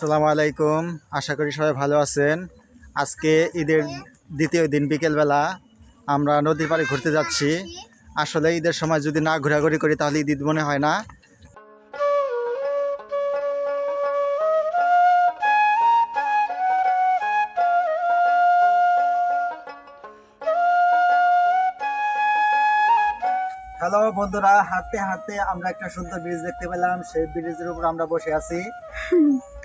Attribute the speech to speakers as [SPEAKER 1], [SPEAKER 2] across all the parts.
[SPEAKER 1] আসসালামু আলাইকুম। আশা করি সবাই ভালো আছেন। আজকে ঈদের দ্বিতীয় দিন বিকেলবেলা আমরা নদীর পাড়ে ঘুরতে যাচ্ছি। আসলে ঈদের সময় যদি না ঘোরাঘুরি করি, তাহলে ঈদ মনে হয় না। হ্যালো বন্ধুরা, হাঁটতে হাঁটতে আমরা একটা সুন্দর ব্রিজ দেখতে পেলাম। সেই ব্রিজের উপর আমরা বসে আছি।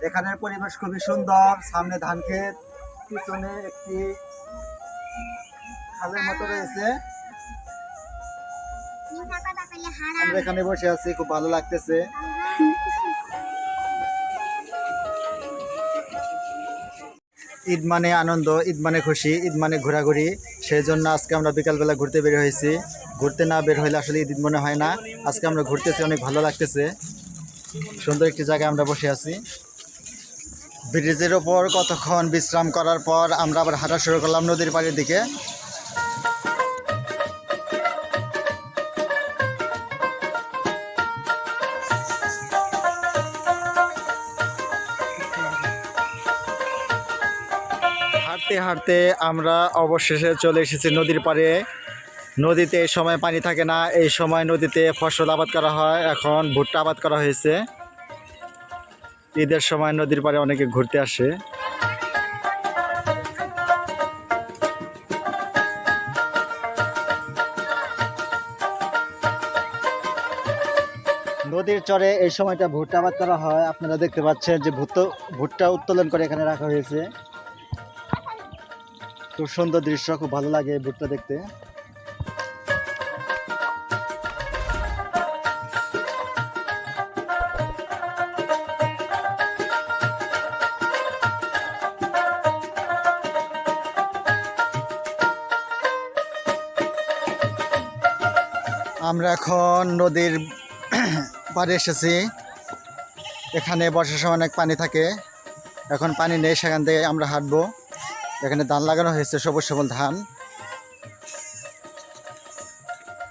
[SPEAKER 1] এখানের পরিবেশ খুবই সুন্দর সামনে ধান ক্ষেত পিছনে একটি খালের মতো রয়েছে। আমরা এখানে বসে আছি খুব ভালো লাগতেছে। ঈদ মানে আনন্দ ঈদ মানে খুশি ঈদ মানে ঘোরাঘুরি। সেই জন্য আজকে আমরা বিকালবেলা ঘুরতে বের হয়েছি। ঘুরতে না বের হলে আসলে ঈদ ঈদ মনে হয় না। আজকে আমরা ঘুরতেছি অনেক ভালো লাগতেছে। সুন্দর একটি জায়গায় আমরা বসে আছি। ব্রিজের ওপর কতক্ষণ বিশ্রাম করার পর আমরা আবার হাঁটা শুরু করলাম নদীর পাড়ের দিকে। হাঁটতে হাঁটতে আমরা অবশেষে চলে এসেছি নদীর পাড়ে। নদীতে এই সময় পানি থাকে না, এই সময় নদীতে ফসল আবাদ করা হয়। এখন ভুট্টা আবাদ করা হয়েছে। ঈদের সময় নদীর পাড়ে অনেকে ঘুরতে আসে। নদীর চরে এই সময়টা ভুট্টা আবাদ করা হয়। আপনারা দেখতে পাচ্ছেন যে ভুট্টা ভুট্টা উত্তোলন করে এখানে রাখা হয়েছে। খুব সুন্দর দৃশ্য, খুব ভালো লাগে ভুট্টা দেখতে। আমরা এখন নদীর পাড়ে এসেছি। এখানে বর্ষার সময় অনেক পানি থাকে। এখন পানি নেই সেখান থেকে আমরা হাঁটবো। এখানে ধান লাগানো হয়েছে সবুজ সবল ধান।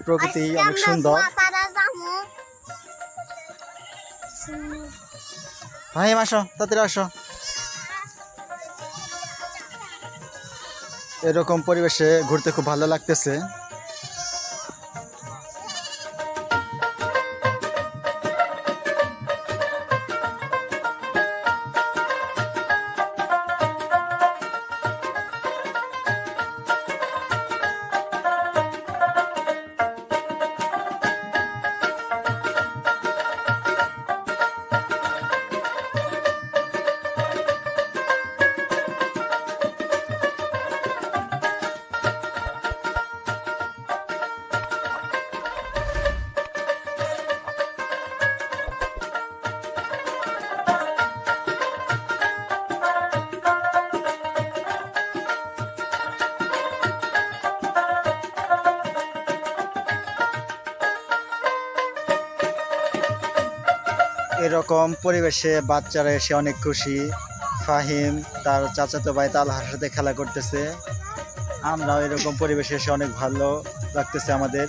[SPEAKER 1] প্রকৃতি অনেক সুন্দর। ভাই আসো তাড়াতাড়ি আসো। এরকম পরিবেশে ঘুরতে খুব ভালো লাগতেছে। এরকম পরিবেশে বাচ্চারা এসে অনেক খুশি। ফাহিম, তার চাচাতো ভাই তালহার সাথে খেলা করতেছে। আমরাও এরকম পরিবেশে এসে অনেক ভালো লাগতেছে আমাদের।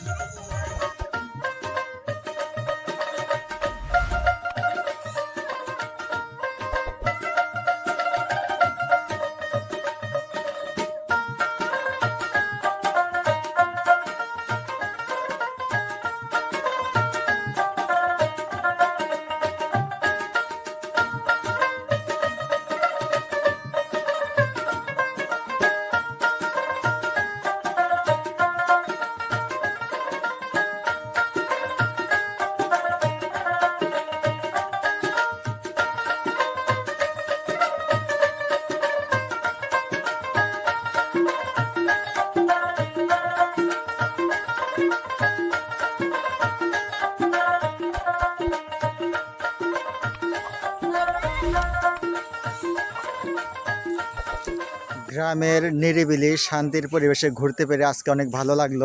[SPEAKER 1] গ্রামের নিরিবিলি, শান্তির পরিবেশে ঘুরতে পেরে আজকে অনেক ভালো লাগল।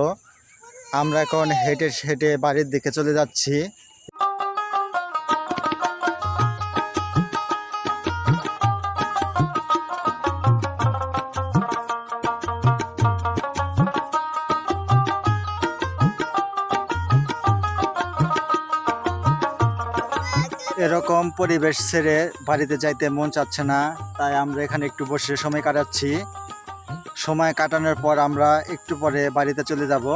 [SPEAKER 1] আমরা এখন হেঁটে হেঁটে বাড়ির দিকে চলে যাচ্ছি। এরকম পরিবেশ ছেড়ে বাড়িতে যাইতে মন চাচ্ছে না, তাই আমরা এখানে একটু বসে সময় কাটাচ্ছি। সময় কাটানোর পর আমরা একটু পরে বাড়িতে চলে যাব।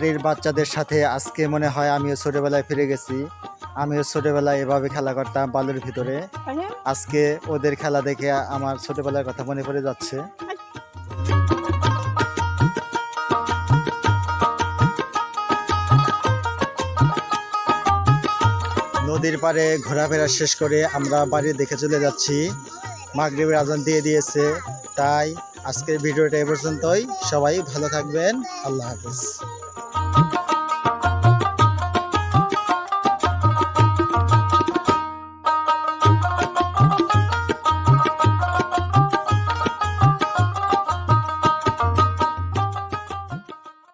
[SPEAKER 1] বাড়ির বাচ্চাদের সাথে আজকে মনে হয় আমিও ছোটবেলায় ফিরে গেছি। আমিও ছোটবেলায় এভাবে খেলা করতাম বালুর ভিতরে। আজকে ওদের খেলা দেখে আমার ছোটবেলার কথা মনে পড়ে যাচ্ছে। নদীর পাড়ে ঘোরাফেরা শেষ করে আমরা বাড়ি দেখে চলে যাচ্ছি। মাগরিবের আজান দিয়ে দিয়েছে। তাই আজকের ভিডিওটা এ পর্যন্তই। সবাই ভালো থাকবেন। আল্লাহ হাফিজ।